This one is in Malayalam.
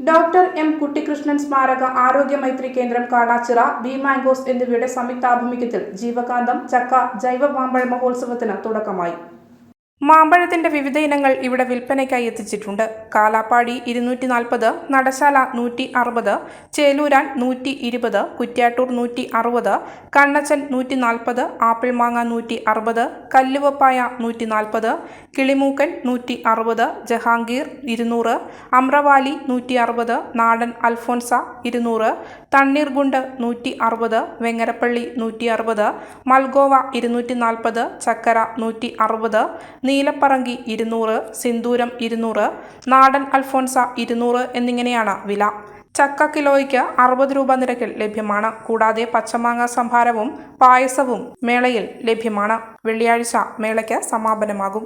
ഡോക്ടർ എം കുട്ടികൃഷ്ണൻ സ്മാരക ആരോഗ്യ മൈത്രി കേന്ദ്രം കാടാച്ചിറ ബി മാംഗോസ് എന്നിവയുടെ സംയുക്താഭിമുഖ്യത്തിൽ ജീവകാന്തം ചക്ക ജൈവ മാമ്പഴ മഹോത്സവത്തിന് തുടക്കമായി. മാമ്പഴത്തിന്റെ വിവിധ ഇനങ്ങൾ ഇവിടെ വിൽപ്പനയ്ക്കായി എത്തിച്ചിട്ടുണ്ട്. കാലാപ്പാടി ഇരുന്നൂറ്റി നാൽപ്പത് നടശാല നൂറ്റി അറുപത് ചേലൂരാൻ നൂറ്റി ഇരുപത് കുറ്റ്യാട്ടൂർ നൂറ്റി അറുപത് കണ്ണച്ചൻ നൂറ്റി നാൽപ്പത് ആപ്പിൾ മാങ്ങ നൂറ്റി അറുപത് കല്ലുവപ്പായ നൂറ്റി നാൽപ്പത് കിളിമൂക്കൻ നൂറ്റി അറുപത് ജഹാംഗീർ ഇരുന്നൂറ് അമ്രവാലി നൂറ്റി അറുപത് നാടൻ അൽഫോൻസ ഇരുന്നൂറ് തണ്ണീർഗുണ്ട് നൂറ്റി അറുപത് വെങ്ങരപ്പള്ളി നൂറ്റി അറുപത് മൽഗോവ ഇരുന്നൂറ്റി നാൽപ്പത് ചക്കര നൂറ്റി അറുപത് നീലപ്പറങ്കി ഇരുന്നൂറ് സിന്ദൂരം ഇരുന്നൂറ് നാടൻ അൽഫോൻസ ഇരുന്നൂറ് എന്നിങ്ങനെയാണ് വില. ചക്ക കിലോയ്ക്ക് അറുപത് രൂപ നിരക്കിൽ ലഭ്യമാണ്. കൂടാതെ പച്ചമാങ്ങ സംഭാരവും പായസവും മേളയിൽ ലഭ്യമാണ്. വെള്ളിയാഴ്ച മേളയ്ക്ക് സമാപനമാകും.